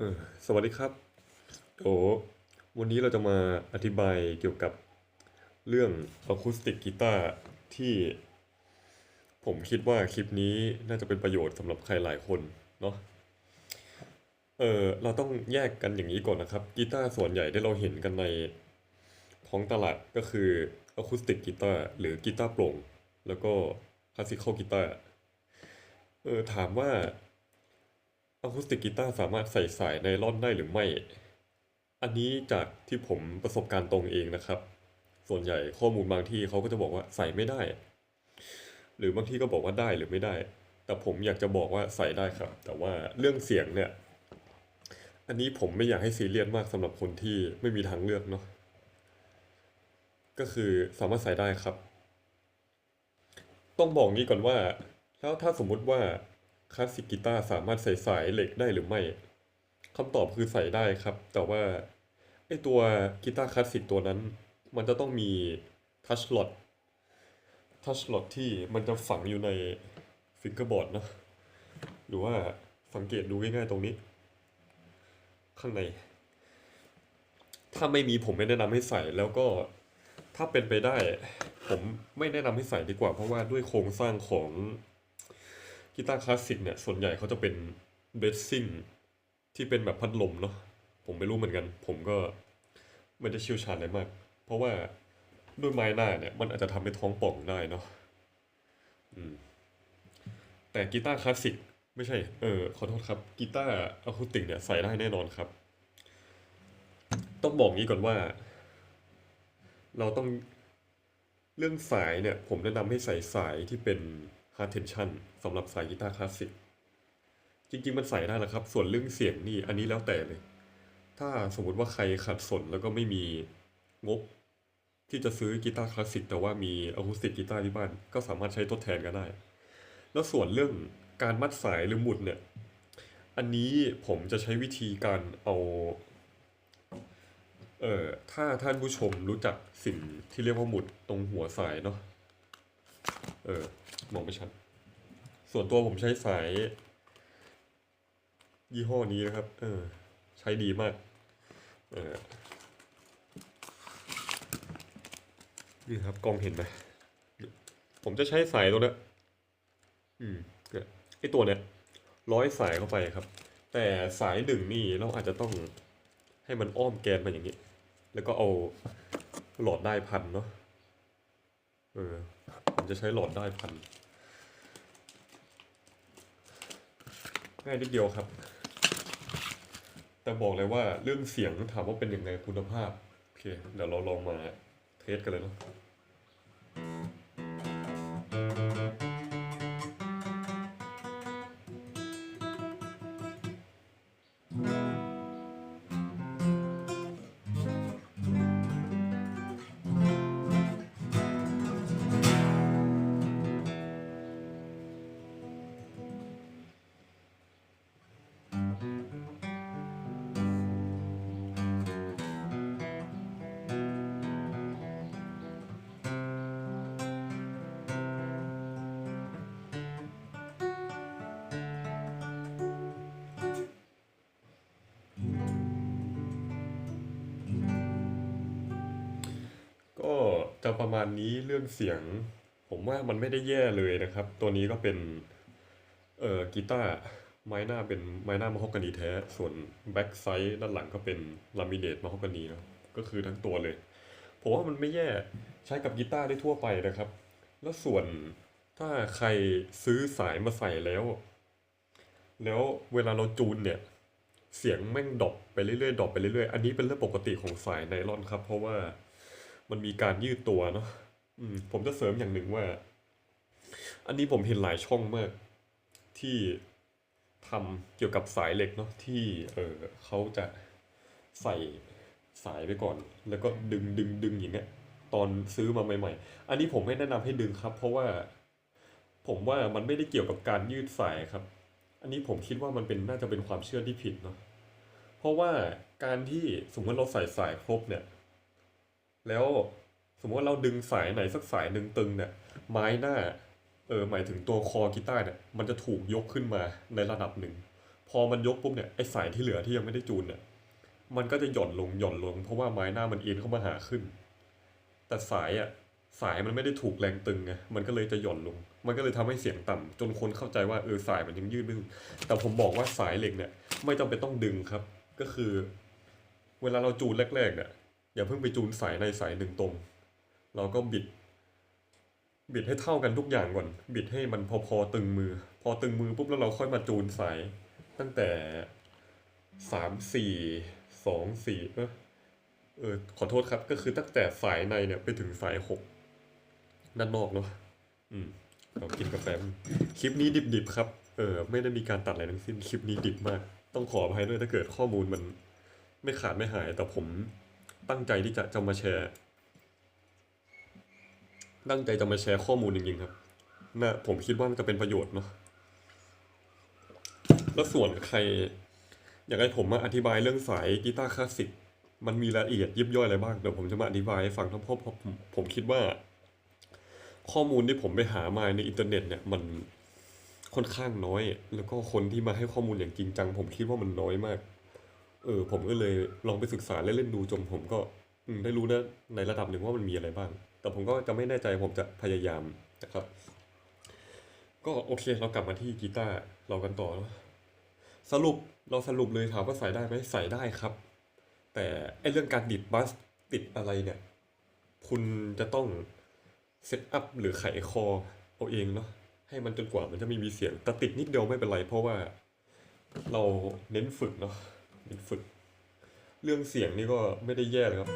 เออสวัสดีครับโอวันนี้เราจะมาอธิบายเกี่ยวกับเรื่องอะคูสติกกีตาร์ที่ ผมคิดว่าคลิปนี้น่าจะเป็นประโยชน์สำหรับใครหลายคนเนาะเออเราต้องแยกกันอย่างนี้ก่อนนะครับกีตาร์ส่วนใหญ่ที่เราเห็นกันในท้องตลาดก็คืออะคูสติกกีตาร์หรือกีตาร์โปร่ง แล้วก็คลาสสิคอลกีตาร์เออถามว่า อะคูสติกกีตาร์สามารถใส่สายไนล่อนได้หรือไม่ อันนี้จากที่ผมประสบการณ์ตรงเองนะครับ ส่วนใหญ่ข้อมูลบางที่เขาก็จะบอกว่าใส่ไม่ได้ หรือบางที่ก็บอกว่าได้หรือไม่ได้ แต่ผมอยากจะบอกว่าใส่ได้ครับ แต่ว่าเรื่องเสียงเนี่ย อันนี้ผมไม่อยากให้ซีเรียสมากสำหรับคนที่ไม่มีทางเลือกเนาะ ก็คือสามารถใส่ได้ครับ ต้องบอกงี้ก่อนว่า แล้วถ้าสมมุติว่า คลาสสิกกีตาร์สามารถใส่สายเหล็กได้หรือไม่คำตอบคือใส่ได้ครับ แต่ว่าไอตัวกีตาร์คลาสสิกตัวนั้น มันจะต้องมีทัชล็อตทัชล็อตที่มันจะฝังอยู่ในฟิงเกอร์บอร์ดนะหรือว่าสังเกตดูง่ายๆตรงนี้ ข้างใน ถ้าไม่มีผมไม่แนะนำให้ใส่แล้วก็ถ้าเป็นไปได้ ผมไม่แนะนำให้ใส่ดีกว่า เพราะว่าด้วยโครงสร้างของ กีตาร์คลาสสิกเนี่ยส่วนใหญ่เขาจะเป็นเบสซิ่งที่เป็นแบบพัดลมเนาะผมไม่รู้เหมือนกัน ผมก็ไม่ได้เชี่ยวชาญอะไรมาก เพราะว่าด้วยไม้หน้าเนี่ยมันอาจจะทำให้ท้องป่องได้เนาะอืมแต่กีตาร์คลาสสิกไม่ใช่ เออขอโทษครับกีตาร์อะคูสติกเนี่ยใส่ได้แน่นอนครับ ต้องบอกงี้ก่อนว่า เราต้องเรื่องสายเนี่ย ผมแนะนำให้ใส่สายที่เป็น hard tension สำหรับสายกีตาร์คลาสสิก จริงๆ มันใส่ได้แหละครับ ส่วนเรื่องเสียงนี่อันนี้แล้วแต่เลย ถ้าสมมติว่าใครขัดสนแล้วก็ไม่มีงบ ที่จะซื้อกีตาร์คลาสสิกแต่ว่ามีอะคูสติกกีตาร์ที่บ้านก็สามารถใช้ทดแทนกันได้ แล้วส่วนเรื่องการมัดสายหรือหมุดเนี่ย อันนี้ผมจะใช้วิธีการเอาเอ่อถ้าท่านผู้ชมรู้จักสิ่งที่เรียกว่าหมุดตรงหัวสายเนาะ เออ มองไม่ชัด ส่วนตัวผมใช้สาย ยี่ห้อนี้นะครับ เออ ใช้ดีมาก เออ นี่ครับกล้องเห็นไหมผมจะใช้สายตัวนี้อืมเนี่ยไอตัวเนี้ยร้อยสายเข้าไปครับ แต่สายหนึ่งนี่เราอาจจะต้องให้มันอ้อมแกนมาอย่างนี้ แล้วก็เอาหลอดได้พันเนาะเออ จะใช้หลอดได้พันง่ายนิดเดียวครับ แต่บอกเลยว่าเรื่องเสียงถามว่าเป็นยังไงคุณภาพ โอเค เดี๋ยวเราลองมาเทสกันเลยเนาะ จะประมาณนี้เรื่องเสียง ผมว่ามันไม่ได้แย่เลยนะครับ ตัวนี้ก็เป็นเอ่อกีตาร์ไม้หน้าเป็นไม้หน้ามะฮอกกานีแท้ ส่วนแบ็กไซด์ด้านหลังก็เป็นลามิเนตมะฮอกกานีนะก็คือทั้งตัวเลย ผมว่ามันไม่แย่ใช้กับกีตาร์ได้ทั่วไปนะครับ แล้วส่วนถ้าใครซื้อสายมาใส่แล้ว แล้วเวลาเราจูนเนี่ย เสียงแม่งดรอปไปเรื่อยๆดรอปไปเรื่อยๆ อันนี้เป็นเรื่องปกติของสายไนลอนครับ เพราะว่า มันมีการยืดตัวเนาะอืมผมจะเสริมอย่างหนึ่งว่า อันนี้ผมเห็นหลายช่องมาก ที่ทำเกี่ยวกับสายเหล็กเนาะที่เออเขาจะใส่สายไปก่อน แล้วก็ดึงดึงดึงอย่างเงี้ยตอนซื้อมาใหม่ ๆ อันนี้ผมไม่แนะนำให้ดึงครับ เพราะว่าผมว่ามันไม่ได้เกี่ยวกับการยืดสายครับ อันนี้ผมคิดว่ามันเป็นน่าจะเป็นความเชื่อที่ผิดเนาะเพราะว่าการที่สมมติเราใส่สายครบเนี่ย แล้วสมมติว่าเราดึงสายไหนสักสายหนึ่งตึงเนี่ยไม้หน้าเออหมายถึงตัวคอกีตาร์เนี่ยมันจะถูกยกขึ้นมาในระดับหนึ่ง พอมันยกปุ๊บเนี่ยไอ้สายที่เหลือที่ยังไม่ได้จูนเนี่ยมันก็จะหย่อนลงหย่อนลง เพราะว่าไม้หน้ามันเอ็นเข้ามาหาขึ้น แต่สายอะสายมันไม่ได้ถูกแรงตึงไงมันก็เลยจะหย่อนลง มันก็เลยทำให้เสียงต่ำจนคนเข้าใจว่าเออสายมันยังยืดไม่ถึงแต่ผมบอกว่าสายเหล็กเนี่ย ไม่จำเป็นต้องดึงครับ ก็คือ เวลาเราจูนแรกๆเนี่ย อย่าเพิ่งไปจูนสายในสายหนึ่งตรง เราก็บิด บิดให้เท่ากันทุกอย่างก่อน บิดให้มันพอพอตึงมือ พอตึงมือปุ๊บแล้วเราค่อยมาจูนสาย ตั้งแต่สามสี่สองสี่เออเออขอโทษครับ ก็คือตั้งแต่สายในเนี่ยไปถึงสายหกด้านนอกเนาะอืมเรากินกาแฟมคลิปนี้ดิบๆครับ เออไม่ได้มีการตัดอะไรทั้งสิ้นคลิปนี้ดิบมาก ต้องขออภัยด้วยถ้าเกิดข้อมูลมันไม่ขาดไม่หายแต่ผม ตั้งใจที่จะจะมาแชร์ ตั้งใจจะมาแชร์ข้อมูลจริงๆครับน่าผมคิดว่ามันจะเป็นประโยชน์เนาะแล้วส่วนใคร อยากให้ผมมาอธิบายเรื่องสายกีตาร์คลาสสิกมันมีรายละเอียดยิบย่อยอะไรบ้างเดี๋ยวผมจะมาอธิบายให้ฟังทั้งเพราะผมผมคิดว่า ข้อมูลที่ผมไปหามาในอินเทอร์เน็ตเนี่ยมันค่อนข้างน้อย แล้วก็คนที่มาให้ข้อมูลอย่างจริงจัง ผมคิดว่ามันน้อยมาก เออผมก็เลยลองไปศึกษาเล่นๆดูจนผมก็ได้รู้นะในระดับหนึ่งว่ามันมีอะไรบ้าง แต่ผมก็จะไม่แน่ใจผมจะพยายามนะครับ ก็โอเคเรากลับมาที่กีตาร์เรากันต่อสรุปเราสรุปเลยถามว่าใส่ได้ไหมใส่ได้ครับ แต่ไอเรื่องการดิดบัสติดอะไรเนี่ย คุณจะต้องเซตอัพหรือไขคอเอาเองเนาะให้มันจนกว่ามันจะไม่มีเสียงแต่ติดนิดเดียวไม่เป็นไร เพราะว่าเราเน้นฝึกเนาะ ฝึก เรื่องเสียงนี่ก็ไม่ได้แย่เลยครับ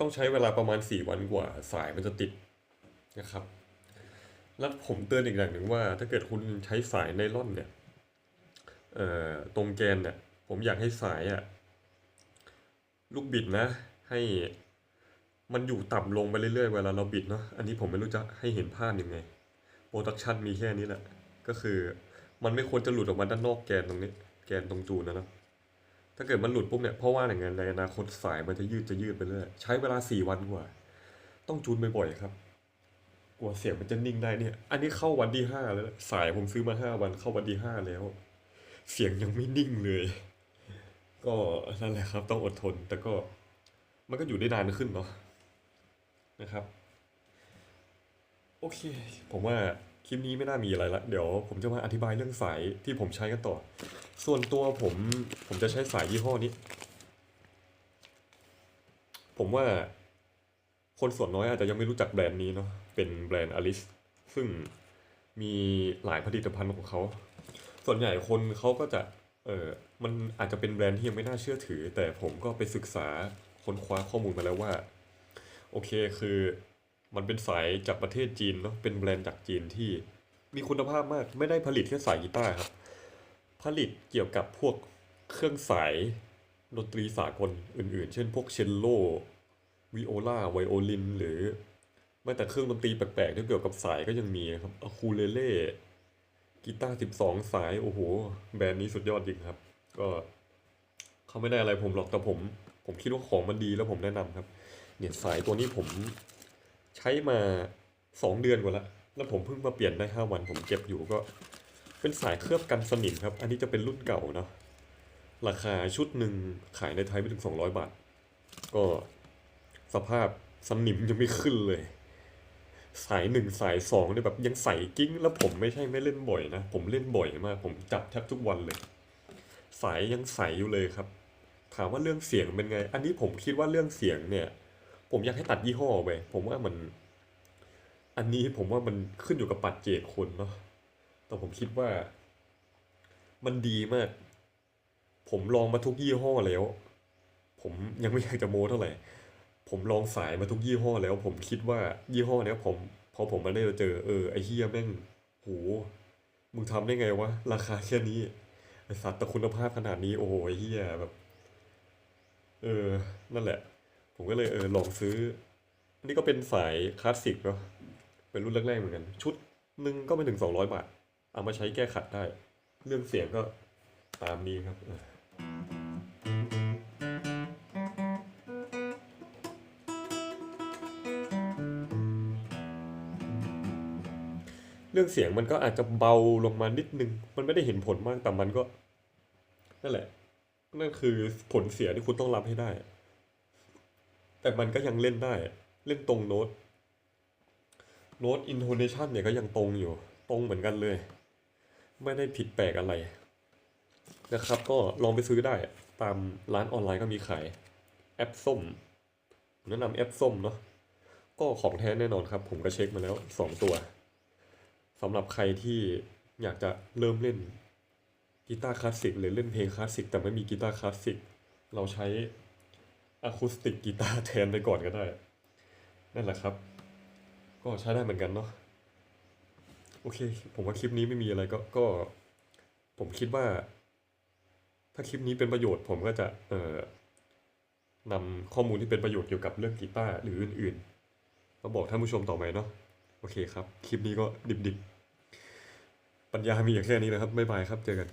ต้องใช้เวลาประมาณ 4 วันกว่าสายมันจะติดนะครับ แล้วผมเตือนอีกอย่างหนึ่งว่า ถ้าเกิดคุณใช้สายไนล่อนเนี่ยตรงแกนเนี่ยผมอยากให้สายอะลูกบิดนะ ให้มันอยู่ต่ำลงไปเรื่อยๆ เวลาเราบิดเนาะอันนี้ผมไม่รู้จะให้เห็นภาพยังไงโปรดักชันมีแค่นี้แหละ ก็คือ มันไม่ควรจะหลุดออกมาด้านนอกแกนตรงนี้ แกนตรงจูนนะนะถ้าเกิดมันหลุดปุ๊บเนี่ยเพราะว่าอย่างนั้นในอนาคตสายมันจะยืดจะยืดไปเรื่อยใช้เวลาสี่วันกว่า ต้องจูนบ่อยๆครับ กลัวเสียงมันจะนิ่งได้เนี่ย อันนี้เข้าวันที่ห้าแล้วสายผมซื้อมาห้าวันเข้าวันที่ห้าแล้ว เสียงยังไม่นิ่งเลย ก็นั่นแหละครับ ต้องอดทน แต่ก็มันก็อยู่ได้นานขึ้นเนาะนะครับ โอเค ผมว่า คลิปนี้ไม่น่ามีอะไรละ เดี๋ยวผมจะมาอธิบายเรื่องสายที่ผมใช้กันต่อ ส่วนตัวผมผมจะใช้สายยี่ห้อนี้ ผมว่าคนส่วนน้อยอาจจะยังไม่รู้จักแบรนด์นี้เนาะ เป็นแบรนด์อลิส ซึ่งมีหลายผลิตภัณฑ์ของเขา ส่วนใหญ่คนเขาก็จะ เออมันอาจจะเป็นแบรนด์ที่ยังไม่น่าเชื่อถือ แต่ผมก็ไปศึกษาค้นคว้าข้อมูลมาแล้วว่า โอเคคือ มันเป็นสายจากประเทศจีนเนาะเป็นแบรนด์จากจีนที่มีคุณภาพมากไม่ได้ผลิตแค่สายกีตาร์ครับ ผลิตเกี่ยวกับพวกเครื่องสายดนตรีสากลอื่นๆ เช่นพวกเชลโลวิโอลาไวโอลิน หรือแม้แต่เครื่องดนตรีแปลกๆที่เกี่ยวกับสายก็ยังมีครับอะคูเลเล่กีตาร์12สาย โอ้โห แบรนด์นี้สุดยอดจริงครับ ก็เขาไม่ได้อะไรผมหรอกแต่ผม ผมคิดว่าของมันดีแล้วผมแนะนำครับ เนี่ยสายตัวนี้ผม ใช้มาสองเดือนกว่าแล้วแล้วผมเพิ่งมาเปลี่ยนได้ห้าวันผมเก็บอยู่ก็ เป็นสายเคลือบกันสนิมครับ อันนี้จะเป็นรุ่นเก่าเนาะราคาชุดหนึ่งขายในไทยไม่ถึงสองร้อยบาท ก็สภาพสนิมยังไม่ขึ้นเลย สายหนึ่งสายสองเนี่ยแบบยังใส่กิ้ง แล้วผมไม่ใช่ไม่เล่นบ่อยนะ ผมเล่นบ่อยมาก ผมจับแทบทุกวันเลย สายยังใสอยู่เลยครับ ถามว่าเรื่องเสียงเป็นไง อันนี้ผมคิดว่าเรื่องเสียงเนี่ย ผมอยากให้ตัดยี่ห้อไปผมว่ามัน อันนี้ผมว่ามันขึ้นอยู่กับปัจเจกคนเนาะแต่ผมคิดว่า มันดีมาก ผมลองมาทุกยี่ห้อแล้ว ผมยังไม่อยากจะโม้เท่าไหร่ผมลองสายมาทุกยี่ห้อแล้ว ผมคิดว่ายี่ห้อเนี้ยผมพอผมมาได้เจอเออไอเฮียแม่งโหมึงทำได้ไงวะราคาแค่นี้ไอสัตว์แต่คุณภาพขนาดนี้โอ้โหไอเฮียแบบ เออ นั่นแหละ ผมก็เลยเออลองซื้อ อันนี้ก็เป็นสายคลาสสิกเนาะเป็นรุ่นแรกๆเหมือนกัน ชุดหนึ่งก็ไม่ถึงสองร้อยบาท เอามาใช้แก้ขัดได้ เรื่องเสียงก็ตามนี้ครับเออเรื่องเสียงมันก็อาจจะเบาลงมานิดนึง มันไม่ได้เห็นผลมาก แต่มันก็ นั่นแหละ นั่นคือผลเสียที่คุณต้องรับให้ได้ แต่มันก็ยังเล่นได้ เล่นตรงโน้ต โน้ตอินโทเนชันเนี่ยก็ยังตรงอยู่ ตรงเหมือนกันเลย ไม่ได้ผิดแปลกอะไร นะครับ ก็ลองไปซื้อได้ ตามร้านออนไลน์ก็มีขาย แอปส้มผมแนะนำแอปส้มเนาะ ก็ของแท้แน่นอนครับ ผมก็เช็คมาแล้วสองตัวสำหรับใครที่อยากจะเริ่มเล่นกีตาร์คลาสสิกหรือเล่นเพลงคลาสสิกแต่ไม่มีกีตาร์คลาสสิกเราใช้ อะคูสติกกีตาร์แทนไปก่อนก็ได้ นั่นแหละครับ ก็ใช้ได้เหมือนกันเนาะโอเค ผมว่าคลิปนี้ไม่มีอะไรก็ก็ ผมคิดว่า ถ้าคลิปนี้เป็นประโยชน์ผมก็จะเอ่อนำข้อมูลที่เป็นประโยชน์เกี่ยวกับเรื่องกีตาร์หรืออื่นๆมาบอกท่านผู้ชมต่อไปเนาะโอเคครับ คลิปนี้ก็ดิบๆปัญญามีอย่างแค่นี้นะครับบ๊ายบายครับ เจอกัน